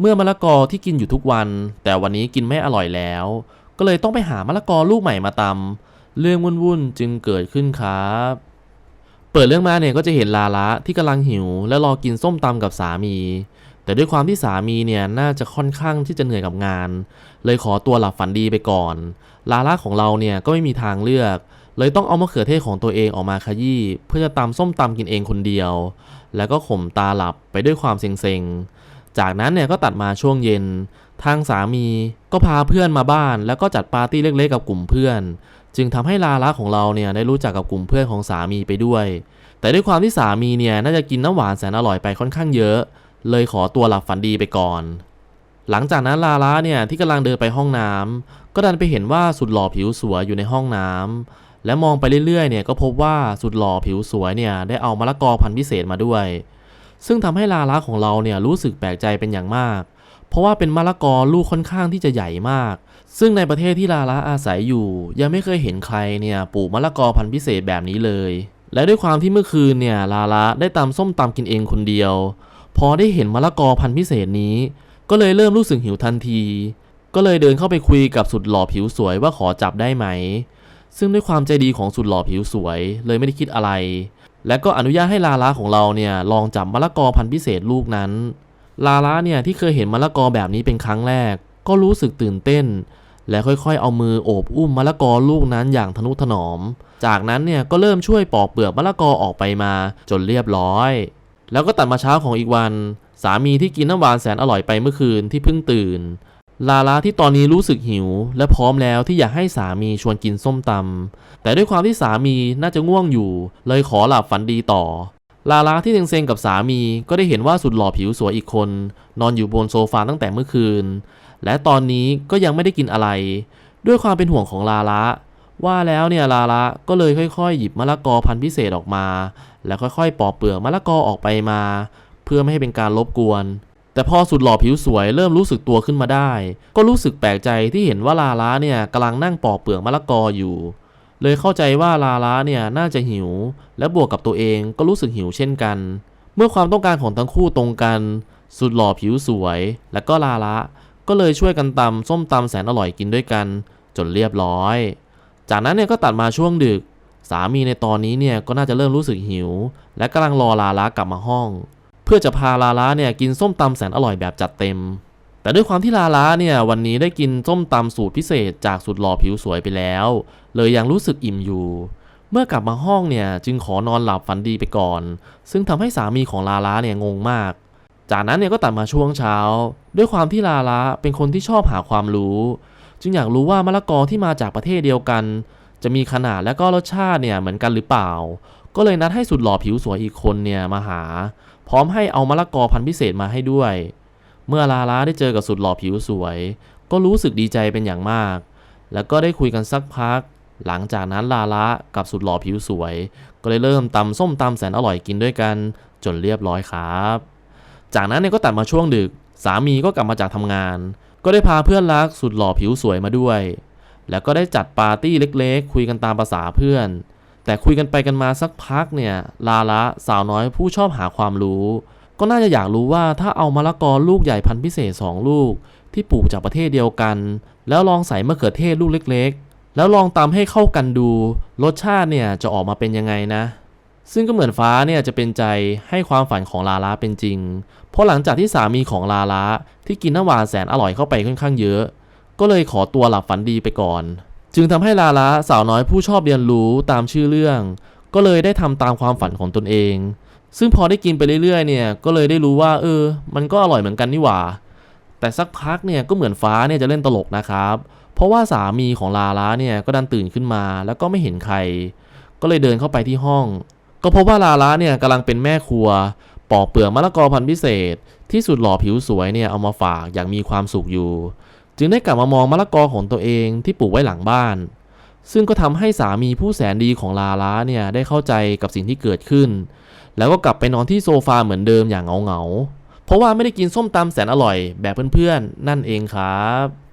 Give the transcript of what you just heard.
เมื่อมะละกอที่กินอยู่ทุกวัน แต่วันนี้กินไม่อร่อยแล้ว ก็เลยต้องไปหามะละกอลูกใหม่มาตำเรื่องวุ่นๆจึงเกิดขึ้นครับ เปิดเรื่องมาเนี่ยก็จะเห็นลาละที่กำลังหิว และรอกินส้มตำกับสามี แต่ด้วยความที่สามีเนี่ยน่าจะค่อนข้างที่จะเหนื่อยกับงาน เลยขอตัวหลับฝันดีไปก่อน ลาละของเราเนี่ยก็ไม่มีทางเลือก เลยต้องเอามะเขือเทศของตัวเองออกมาขยี้เพื่อจะตำส้มตำกินเองคนเดียว แล้วก็ข่มตาหลับไปด้วยความเซ็งๆ จากนั้นเนี่ยก็ตัดมาช่วงเย็น ทางสามีก็พาเพื่อนมาบ้าน แล้วก็จัดปาร์ตี้เล็กๆกับกลุ่มเพื่อน จึงทำให้ลาละของเราเนี่ยได้รู้จักกับกลุ่มเพื่อนของสามีไปด้วย แต่ด้วยความที่สามีเนี่ยน่าจะกินน้ำหวานแสนอร่อยไปค่อนข้างเยอะ เลยขอตัวหลับฝันดีไปก่อน หลังจากนั้นลาละเนี่ยที่กำลังเดินไปห้องน้ำก็ดันไปเห็นว่าสุดหล่อผิวสวยอยู่ในห้องน้ำและมองไปเรื่อยๆเนี่ยก็พบว่าสุดหล่อผิวสวยเนี่ยได้เอามะละกอพันธุ์พิเศษมาด้วย ซึ่งทำให้ลาละของเราเนี่ยรู้สึกแปลกใจเป็นอย่างมาก เพราะว่าเป็นมะละกอลูกค่อนข้างที่จะใหญ่มาก ซึ่งในประเทศที่ลาละอาศัยอยู่ ยังไม่เคยเห็นใครเนี่ยปลูกมะละกอพันธุ์พิเศษแบบนี้เลย และด้วยความที่เมื่อคืนเนี่ยลาละได้ตำส้มตำกินเองคนเดียว พอได้เห็นมะละกอพันธุ์พิเศษนี้ ก็เลยเริ่มรู้สึกหิวทันที ก็เลยเดินเข้าไปคุยกับสุดหล่อผิวสวยว่าขอจับได้ไหมซึ่งด้วยความใจดีของสุดหล่อผิวสวย เลยไม่ได้คิดอะไร และก็อนุญาตให้ลาละของเราเนี่ยลองจับมะละกอพันธุ์พิเศษลูกนั้น ลาละเนี่ยที่เคยเห็นมะละกอแบบนี้เป็นครั้งแรก ก็รู้สึกตื่นเต้น และค่อยๆ เอามือโอบอุ้มมะละกอลูกนั้นอย่างทนุถนอม จากนั้นเนี่ยก็เริ่มช่วยปอกเปลือกมะละกอออกไปมาจนเรียบร้อย แล้วก็ตัดมาเช้าของอีกวัน สามีที่กินน้ำหวานแสนอร่อยไปเมื่อคืนที่เพิ่งตื่น ลาลาที่ตอนนี้รู้สึกหิว และพร้อมแล้วที่อยากให้สามีชวนกินส้มตำแต่ด้วยความที่สามีน่าจะง่วงอยู่ เลยขอหลับฝันดีต่อ ลาลาที่เซ็งๆกับสามีก็ได้เห็นว่าสุดหล่อผิวสวยอีกคน นอนอยู่บนโซฟาตั้งแต่เมื่อคืน และตอนนี้ก็ยังไม่ได้กินอะไร ด้วยความเป็นห่วงของลาละว่าแล้วเนี่ยลาละก็เลยค่อยๆ หยิบมะละกอพันธุ์พิเศษออกมา แล้วค่อยๆ ปอกเปลือกมะละกอออกไปมา เพื่อไม่ให้เป็นการรบกวน แต่พอสุดหล่อผิวสวยเริ่มรู้สึกตัวขึ้นมาได้ ก็รู้สึกแปลกใจที่เห็นว่าลาละเนี่ยกำลังนั่งปอกเปลือกมะละกออยู่ เลยเข้าใจว่าลาละเนี่ยน่าจะหิว และบวกกับตัวเองก็รู้สึกหิวเช่นกัน เมื่อความต้องการของทั้งคู่ตรงกัน สุดหล่อผิวสวย และก็ลาละก็เลยช่วยกันตำส้มตำแสนอร่อยกินด้วยกัน จนเรียบร้อย จากนั้นเนี่ยก็ตัดมาช่วงดึก สามีในตอนนี้เนี่ยก็น่าจะเริ่มรู้สึกหิว และกำลังรอลาละกลับมาห้อง เพื่อจะพาลาละเนี่ยกินส้มตำแสนอร่อยแบบจัดเต็ม แต่ด้วยความที่ลาละเนี่ยวันนี้ได้กินส้มตำสูตรพิเศษจากสุดหล่อผิวสวยไปแล้ว เลยยังรู้สึกอิ่มอยู่ เมื่อกลับมาห้องเนี่ยจึงขอนอนหลับฝันดีไปก่อน ซึ่งทำให้สามีของลาละเนี่ยงงมาก จากนั้นเนี่ยก็ตัดมาช่วงเช้า ด้วยความที่ลาละเป็นคนที่ชอบหาความรู้ จึงอยากรู้ว่ามะละกอที่มาจากประเทศเดียวกัน จะมีขนาดและก็รสชาติเนี่ยเหมือนกันหรือเปล่า ก็เลยนัดให้สุดหล่อผิวสวยอีกคนเนี่ยมาหา พร้อมให้เอามะละกอพันธุ์พิเศษมาให้ด้วย เมื่อลาลาได้เจอกับสุดหล่อผิวสวย ก็รู้สึกดีใจเป็นอย่างมาก แล้วก็ได้คุยกันสักพัก หลังจากนั้นลาละกับสุดหล่อผิวสวย ก็เลยเริ่มตำส้มตำแสนอร่อยกินด้วยกันจนเรียบร้อยครับ จากนั้นเนี่ยก็ตัดมาช่วงดึก สามีก็กลับมาจากทำงาน ก็ได้พาเพื่อนรักสุดหล่อผิวสวยมาด้วย แล้วก็ได้จัดปาร์ตี้เล็ก ๆ คุยกันตามภาษาเพื่อน แต่คุยกันไปกันมาสักพักเนี่ย ลาละสาวน้อยผู้ชอบหาความรู้ ก็น่าจะอยากรู้ว่าถ้าเอามะละกอลูกใหญ่พันธุ์พิเศษ 2 ลูก ที่ปลูกจากประเทศเดียวกัน แล้วลองใส่มะเขือเทศลูกเล็ก ๆ แล้วลองตำให้เข้ากันดู รสชาติเนี่ยจะออกมาเป็นยังไงนะ ซึ่งก็เหมือนฟ้าเนี่ยจะเป็นใจให้ความฝันของลาลาเป็นจริง เพราะหลังจากที่สามีของลาลาที่กินน้ำหวานแสนอร่อยเข้าไปค่อนข้างเยอะ ก็เลยขอตัวหลับฝันดีไปก่อน จึงทำให้ลาลาสาวน้อยผู้ชอบเรียนรู้ตามชื่อเรื่อง ก็เลยได้ทำตามความฝันของตนเอง ซึ่งพอได้กินไปเรื่อยๆ เนี่ยก็เลยได้รู้ว่า เออ มันก็อร่อยเหมือนกันนี่หว่า แต่สักพักเนี่ยก็เหมือนฟ้าเนี่ยจะเล่นตลกนะครับ เพราะว่าสามีของลาลาเนี่ยก็ดันตื่นขึ้นมา แล้วก็ไม่เห็นใคร ก็เลยเดินเข้าไปที่ห้อง ก็พบว่าลาละเนี่ยกำลังเป็นแม่ครัวปอกเปลือกมะละกอพันธุ์พิเศษ ที่สุดหล่อผิวสวยเนี่ยเอามาฝากอย่างมีความสุขอยู่ จึงได้กลับมามองมะละกอของตัวเองที่ปลูกไว้หลังบ้าน ซึ่งก็ทำให้สามีผู้แสนดีของลาลาเนี่ยได้เข้าใจกับสิ่งที่เกิดขึ้น แล้วก็กลับไปนอนที่โซฟาเหมือนเดิมอย่างเหงาเพราะว่าไม่ได้กินส้มตำแสนอร่อยแบบเพื่อนๆ นั่นเองครับ